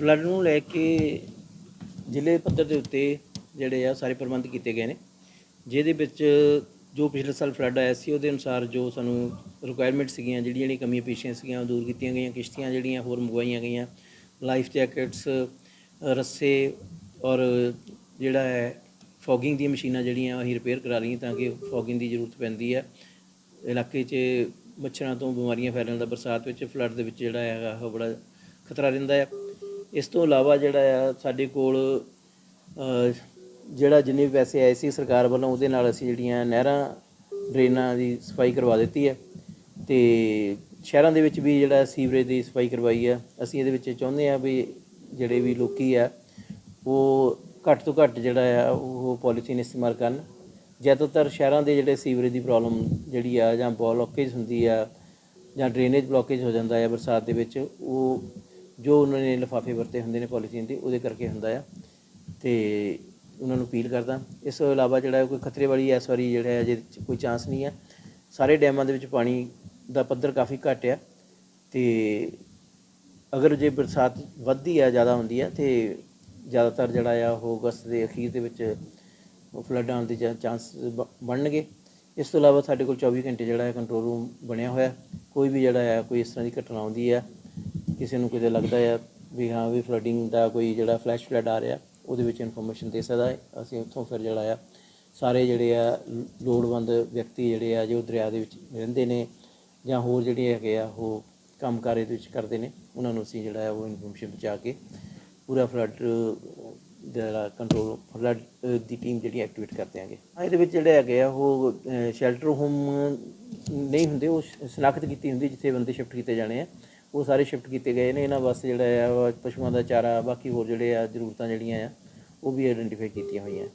Flood ਨੂੰ ਲੈ ਕੇ ਜ਼ਿਲ੍ਹੇ ਪੱਧਰ ਦੇ ਉੱਤੇ ਜਿਹੜੇ ਆ ਸਾਰੇ ਪ੍ਰਬੰਧ ਕੀਤੇ ਗਏ ਨੇ। ਜਿਹਦੇ ਵਿੱਚ ਜੋ ਪਿਛਲੇ ਸਾਲ ਫਲੱਡ ਆਇਆ ਸੀ, ਉਹਦੇ ਅਨੁਸਾਰ ਜੋ ਸਾਨੂੰ ਰਿਕੁਆਇਰਮੈਂਟ ਸੀਗੀਆਂ, ਜਿਹੜੀਆਂ ਜਿਹੜੀਆਂ ਕਮੀਆਂ ਪੇਸ਼ੀਆਂ ਸੀਗੀਆਂ, ਉਹ ਦੂਰ ਕੀਤੀਆਂ ਗਈਆਂ। ਕਿਸ਼ਤੀਆਂ ਜਿਹੜੀਆਂ, ਹੋਰ ਮੰਗਵਾਈਆਂ ਗਈਆਂ। ਲਾਈਫ ਜੈਕਟਸ ਰੱਸੇ ਔਰ ਜਿਹੜਾ ਹੈ ਫੋਗਿੰਗ ਦੀਆਂ ਮਸ਼ੀਨਾਂ ਜਿਹੜੀਆਂ ਅਸੀਂ ਰਿਪੇਅਰ ਕਰਾ ਲਈਆਂ ਤਾਂ ਕਿ ਫੋਗਿੰਗ ਦੀ ਜ਼ਰੂਰਤ ਪੈਂਦੀ ਹੈ। ਇਲਾਕੇ 'ਚ ਮੱਛਰਾਂ ਤੋਂ ਬਿਮਾਰੀਆਂ ਫੈਲਣ ਦਾ ਬਰਸਾਤ ਵਿੱਚ ਫਲੱਡ ਦੇ ਵਿੱਚ ਜਿਹੜਾ ਹੈਗਾ, ਉਹ ਬੜਾ ਖਤਰਾ ਰਹਿੰਦਾ ਹੈ। ਇਸ ਤੋਂ ਇਲਾਵਾ ਜਿਹੜਾ ਆ, ਸਾਡੇ ਕੋਲ ਜਿਹੜਾ ਜਿੰਨੇ ਵੀ ਪੈਸੇ ਆਏ ਸੀ ਸਰਕਾਰ ਵੱਲੋਂ, ਉਹਦੇ ਨਾਲ ਅਸੀਂ ਜਿਹੜੀਆਂ ਨਹਿਰਾਂ, ਡਰੇਨਾਂ ਦੀ ਸਫ਼ਾਈ ਕਰਵਾ ਦਿੱਤੀ ਹੈ। ਤੇ ਸ਼ਹਿਰਾਂ ਦੇ ਵਿੱਚ ਵੀ ਜਿਹੜਾ ਸੀਵਰੇਜ ਦੀ ਸਫ਼ਾਈ ਕਰਵਾਈ ਆ ਅਸੀਂ ਇਹਦੇ ਵਿੱਚ ਚਾਹੁੰਦੇ ਆ ਵੀ ਜਿਹੜੇ ਵੀ ਲੋਕੀ ਆ, ਉਹ ਘੱਟ ਤੋਂ ਘੱਟ ਜਿਹੜਾ ਆ, ਉਹ ਪੋਲੀਥੀਨ ਇਸਤੇਮਾਲ ਕਰਨ। ਜ਼ਿਆਦਾਤਰ ਸ਼ਹਿਰਾਂ ਦੇ ਜਿਹੜੇ ਸੀਵਰੇਜ ਦੀ ਪ੍ਰੋਬਲਮ ਜਿਹੜੀ ਆ, ਜਾਂ ਬਲੋਕੇਜ ਹੁੰਦੀ ਆ, ਜਾਂ ਡਰੇਨੇਜ ਬਲੋਕੇਜ ਹੋ ਜਾਂਦਾ ਹੈ ਬਰਸਾਤ ਦੇ ਵਿੱਚ, ਉਹ ਜੋ ਉਹਨਾਂ ਨੇ ਲਿਫਾਫੇ ਵਰਤੇ ਹੁੰਦੇ ਨੇ ਪੋਲੀਥੀਨ ਦੇ, ਉਹਦੇ ਕਰਕੇ ਹੁੰਦਾ ਆ। ਤੇ ਉਹਨਾਂ ਨੂੰ ਅਪੀਲ ਕਰਦਾ। ਇਸ ਤੋਂ ਇਲਾਵਾ ਜਿਹੜਾ ਕੋਈ ਖਤਰੇ ਵਾਲੀ, ਇਸ ਵਾਰੀ ਜਿਹੜਾ ਹੈ ਜਿਹਦੇ 'ਚ ਕੋਈ ਚਾਂਸ ਨਹੀਂ ਹੈ ਸਾਰੇ ਡੈਮਾਂ ਦੇ ਵਿੱਚ ਪਾਣੀ ਦਾ ਪੱਧਰ ਕਾਫੀ ਘੱਟ ਆ। ਤੇ ਅਗਰ ਜੇ ਬਰਸਾਤ ਵੱਧਦੀ ਆ, ਜ਼ਿਆਦਾ ਹੁੰਦੀ ਆ, ਤੇ ਜ਼ਿਆਦਾਤਰ ਜਿਹੜਾ ਆ, ਉਹ ਅਗਸਤ ਦੇ ਅਖੀਰ ਦੇ ਵਿੱਚ ਫਲੱਡ ਆਉਣ ਦੇ ਚਾਂਸ ਬਣਨਗੇ। ਇਸ ਤੋਂ ਇਲਾਵਾ ਸਾਡੇ ਕੋਲ 24 ਘੰਟੇ ਜਿਹੜਾ ਹੈ ਕੰਟਰੋਲ ਰੂਮ ਬਣਿਆ ਹੋਇਆ। ਕੋਈ ਵੀ ਜਿਹੜਾ ਆ, ਕੋਈ ਇਸ ਤਰ੍ਹਾਂ ਦੀ ਘਟਨਾ ਆਉਂਦੀ ਆ ਕਿਸੇ ਨੂੰ ਕਿਤੇ ਲੱਗਦਾ ਆ ਵੀ ਹਾਂ ਵੀ ਫਲੱਡਿੰਗ ਦਾ ਕੋਈ ਜਿਹੜਾ ਫਲੈਸ਼ ਫਲੱਡ ਆ ਰਿਹਾ, ਉਹਦੇ ਵਿੱਚ ਇਨਫੋਰਮੇਸ਼ਨ ਦੇ ਸਕਦਾ ਹੈ। ਅਸੀਂ ਉੱਥੋਂ ਫਿਰ ਜਿਹੜਾ ਆ, ਸਾਰੇ ਜਿਹੜੇ ਆ ਲੋੜਵੰਦ ਵਿਅਕਤੀ ਜਿਹੜੇ ਆ, ਜੋ ਦਰਿਆ ਦੇ ਵਿੱਚ ਰਹਿੰਦੇ ਨੇ ਜਾਂ ਹੋਰ ਜਿਹੜੇ ਹੈਗੇ ਆ, ਉਹ ਕੰਮਕਾਰ ਦੇ ਵਿੱਚ ਕਰਦੇ ਨੇ, ਉਹਨਾਂ ਨੂੰ ਅਸੀਂ ਜਿਹੜਾ ਆ ਉਹ ਇਨਫੋਰਮੇਸ਼ਨ ਪਹੁੰਚਾ ਕੇ ਪੂਰਾ ਫਲੱਡ ਜਿਹੜਾ ਕੰਟਰੋਲ ਫਲੱਡ ਦੀ ਟੀਮ ਜਿਹੜੀ ਐਕਟੀਵੇਟ ਕਰ ਦਿਆਂਗੇ। ਇਹਦੇ ਵਿੱਚ ਜਿਹੜੇ ਹੈਗੇ ਆ, ਉਹ ਸ਼ੈਲਟਰ ਹੋਮ ਨਹੀਂ ਹੁੰਦੇ, ਉਹ ਸ਼ਨਾਖਤ ਕੀਤੀ ਹੁੰਦੀ, ਜਿੱਥੇ ਬੰਦੇ ਸ਼ਿਫਟ ਕੀਤੇ ਜਾਣੇ ਆ। ਉਹ ਸਾਰੇ ਸ਼ਿਫਟ ਕੀਤੇ ਗਏ ਨੇ। ਇਹਨਾਂ ਵਾਸਤੇ ਜਿਹੜਾ ਆ, ਪਸ਼ੂਆਂ ਦਾ ਚਾਰਾ, ਬਾਕੀ ਹੋਰ ਜਿਹੜੇ ਆ ਜ਼ਰੂਰਤਾਂ ਜਿਹੜੀਆਂ ਆ, ਉਹ ਵੀ ਆਇਡੈਂਟੀਫਾਈ ਕੀਤੀਆਂ ਹੋਈਆਂ।